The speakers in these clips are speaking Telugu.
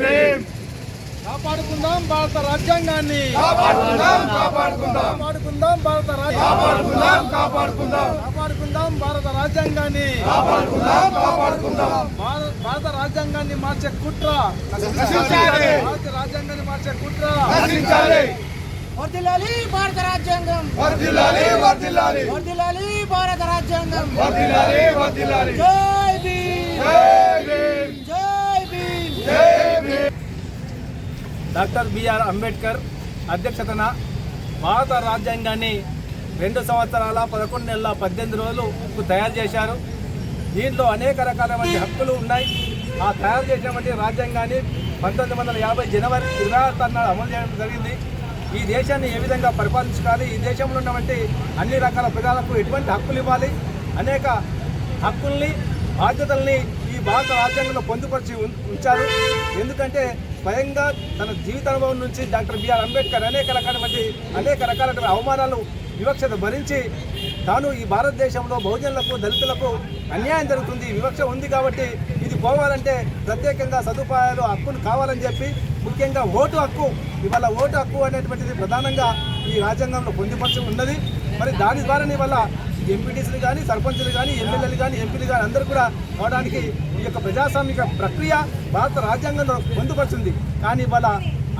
భీమ్. కాపాడుకుందాం భారత రాజ్యాంగాన్ని. కాపాడుకుందాం కాపాడుకుందాం. కాపాడుకుందాం భారత కాపాడుకుందాం కాపాడుకుందాం. కాపాడుకుందాం భారత రాజ్యాంగాన్ని. కాపాడుకుందాం కాపాడుకుందాం. భారత రాజ్యాంగాన్ని మార్చే కుట్ర. భారత రాజ్యాంగాన్ని మార్చే కుట్ర. నశించాలి వర్ధిల్లాలి భారత రాజ్యాంగం. వర్ధిల్లాలి వర్ధిల్లాలి వర్ధిల్లాలి భారత రాజ్యాంగం. వర్ధిల్లాలి వర్ధిల్లాలి జై భీమ్. జై భీమ్. జై భీమ్. జై భీమ్. డాక్టర్ బిఆర్ అంబేద్కర్ అధ్యక్షతన భారత రాజ్యాంగాన్ని రెండు సంవత్సరాల పదకొండు నెలల పద్దెనిమిది రోజులు తయారు చేశారు. దీంట్లో అనేక రకాలైన హక్కులు ఉన్నాయి. ఆ తయారు చేసినటువంటి రాజ్యాంగాన్ని పంతొమ్మిది వందల యాభై జనవరి ఇరవై ఆరు నాడు అమలు చేయడం జరిగింది. ఈ దేశాన్ని ఏ విధంగా పరిపాలించుకోవాలి? ఈ దేశంలో ఉన్నటువంటి అన్ని రకాల ప్రజలకు ఎటువంటి హక్కులు ఇవ్వాలి? అనేక హక్కుల్ని బాధ్యతల్ని ఈ భారత రాజ్యాంగంలో పొందుపరిచి ఉం- ఉంచారు. ఎందుకంటే స్వయంగా తన జీవిత అనుభవం నుంచి డాక్టర్ బిఆర్ అంబేద్కర్ అనేక రకాలైనటువంటి అనేక రకాలైన అవమానాలు వివక్షత భరించి తాను ఈ భారతదేశంలో బహుజనులకు దళితులకు అన్యాయం జరుగుతుంది వివక్ష ఉంది కాబట్టి పోవాలంటే ప్రత్యేకంగా సదుపాయాలు హక్కులు కావాలని చెప్పి ముఖ్యంగా ఓటు హక్కు ఇవాళ ఓటు హక్కు అనేటువంటిది ప్రధానంగా ఈ రాజ్యాంగంలో పొందుపరచి ఉన్నది. మరి దాని ద్వారా ఇవాళ ఎంపీటీసీలు కానీ సర్పంచులు కానీ ఎమ్మెల్యేలు కానీ ఎంపీలు కానీ అందరూ కూడా అవడానికి ఈ యొక్క ప్రజాస్వామిక ప్రక్రియ భారత రాజ్యాంగంలో పొందుపరుచుంది. కానీ ఇవాళ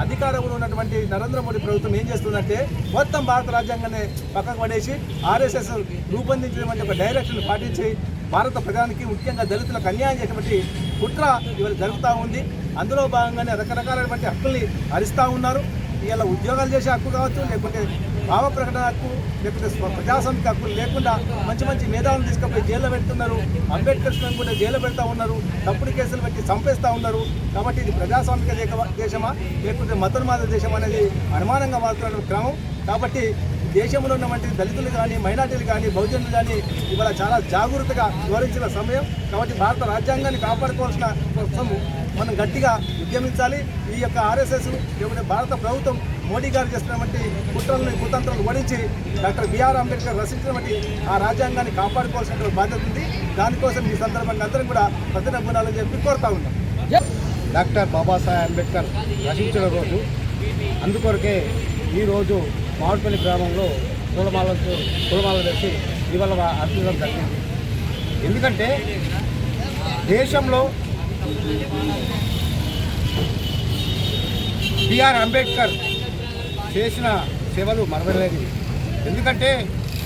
అధికారంలో ఉన్నటువంటి నరేంద్ర మోడీ ప్రభుత్వం ఏం చేస్తుందంటే మొత్తం భారత రాజ్యాంగాన్ని పక్కకు పడేసి ఆర్ఎస్ఎస్ రూపొందించినటువంటి ఒక డైరెక్షన్ పాటించి భారత ప్రజానికి ముఖ్యంగా దళితులకు అన్యాయం చేసినటువంటి కుట్ర ఇవాళ జరుగుతూ ఉంది. అందులో భాగంగానే రకరకాలైనటువంటి హక్కుల్ని హరిస్తూ ఉన్నారు. ఇలా ఉద్యోగాలు చేసే హక్కు కావచ్చు లేకుంటే భావ ప్రకటన హక్కు లేకపోతే స్వ- ప్రజాస్వామిక హక్కులు లేకుండా మంచి మంచి మేధావులను తీసుకుపోయి జైల్లో పెడుతున్నారు. అంబేద్కర్ కూడా జైల్లో పెడతా ఉన్నారు. తప్పుడు కేసులు పెట్టి చంపేస్తా ఉన్నారు. కాబట్టి ఇది ప్రజాస్వామిక దేశమా లేకుంటే మతోన్మాద దేశం అనేది అనుమానంగా మారుతున్న క్రమం. కాబట్టి దేశంలో ఉన్నటువంటి దళితులు కానీ మైనార్టీలు కానీ బహుజనులు కానీ ఇవాళ చాలా జాగ్రత్తగా వివరించిన సమయం. కాబట్టి భారత రాజ్యాంగాన్ని కాపాడుకోవాల్సిన కోసం మనం గట్టిగా ఉద్యమించాలి. ఈ యొక్క ఆర్ఎస్ఎస్ లేకుంటే భారత ప్రభుత్వం మోడీ గారు చేసినటువంటి కుట్రలను కుతంత్రాలను ఓడించి డాక్టర్ బిఆర్ అంబేద్కర్ రచించినటువంటి ఆ రాజ్యాంగాన్ని కాపాడుకోవాల్సిన బాధ్యత ఉంది. దానికోసం ఈ సందర్భంగా అందరం కూడా ప్రతినబ్బునాలని చెప్పి కోరుతా ఉన్నాం. డాక్టర్ బాబాసాహెబ్ అంబేద్కర్ రచించిన రోజు. అందుకొరకే ఈరోజు మామిడిపల్లి గ్రామంలో పూలమాలతో పూలమాల వేసి ఇవాళ అర్పించడం జరిగింది. ఎందుకంటే దేశంలో బిఆర్ అంబేద్కర్ చేసిన సేవలు మరవలేదు ఎందుకంటే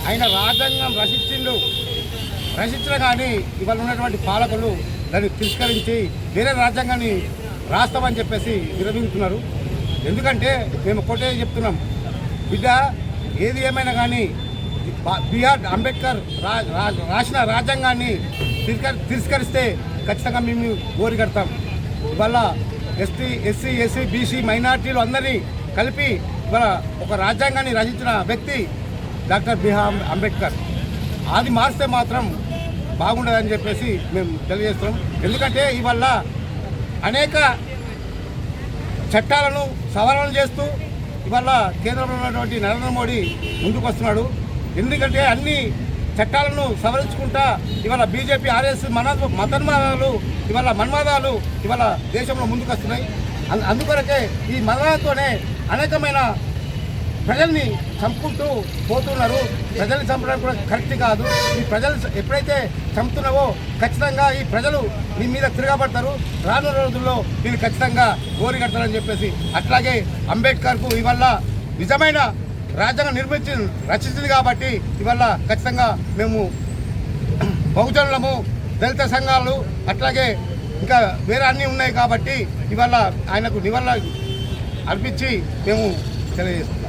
ఆయన రాజ్యాంగం రచించిండు. రచించిన కానీ ఇవాళ ఉన్నటువంటి పాలకులు దాన్ని తిరస్కరించి వేరే రాజ్యాంగాన్ని రాస్తామని చెప్పేసి విరమించుతున్నారు. ఎందుకంటే మేము ఒకటే చెప్తున్నాం. బిడ్డ ఏది ఏమైనా కానీ బా- బిఆర్ అంబేద్కర్ రా రాసిన రాజ్యాంగాన్ని తిరస్కరి తిరస్కరిస్తే ఖచ్చితంగా మేము గోరి కడతాం. ఇవాళ ఎస్టీ ఎస్సీ ఎస్సీ బీసీ మైనార్టీలు అందరినీ కలిపి ఇవాళ ఒక రాజ్యాంగాన్ని రచించిన వ్యక్తి డాక్టర్ బిఆర్ అంబేద్కర్. అది మారిస్తే మాత్రం బాగుండదని చెప్పేసి మేము తెలియజేస్తున్నాం. ఎందుకంటే ఇవల్ల అనేక చట్టాలను సవరణ చేస్తూ ఇవాళ కేంద్రంలో ఉన్నటువంటి నరేంద్ర మోడీ ముందుకు వస్తున్నాడు. ఎందుకంటే అన్ని చట్టాలను సవరించుకుంటా ఇవాళ బీజేపీ ఆర్ఎస్ మన మతన్మాదాలు ఇవాళ మన్మాదాలు ఇవాళ దేశంలో ముందుకు వస్తున్నాయి. అందుకొరకే ఈ మతాలతోనే అనేకమైన ప్రజల్ని చంపుకుంటూ పోతున్నారు. ప్రజల్ని చంపడం కూడా కరెక్ట్ కాదు. ఈ ప్రజలు ఎప్పుడైతే చంపుతున్నావో ఖచ్చితంగా ఈ ప్రజలు మీ మీద తిరగబడతారు. రానున్న రోజుల్లో నేను ఖచ్చితంగా గోరి కడతారని చెప్పేసి అట్లాగే అంబేద్కర్కు ఇవల్ల నిజమైన రాజ్యాంగం నిర్మించి రచించింది కాబట్టి ఇవల్ల ఖచ్చితంగా మేము బహుజనులము దళిత సంఘాలు అట్లాగే ఇంకా వేరే అన్నీ ఉన్నాయి కాబట్టి ఇవల్ల ఆయనకు నివాళ అర్పించి మేము తెలియజేస్తాం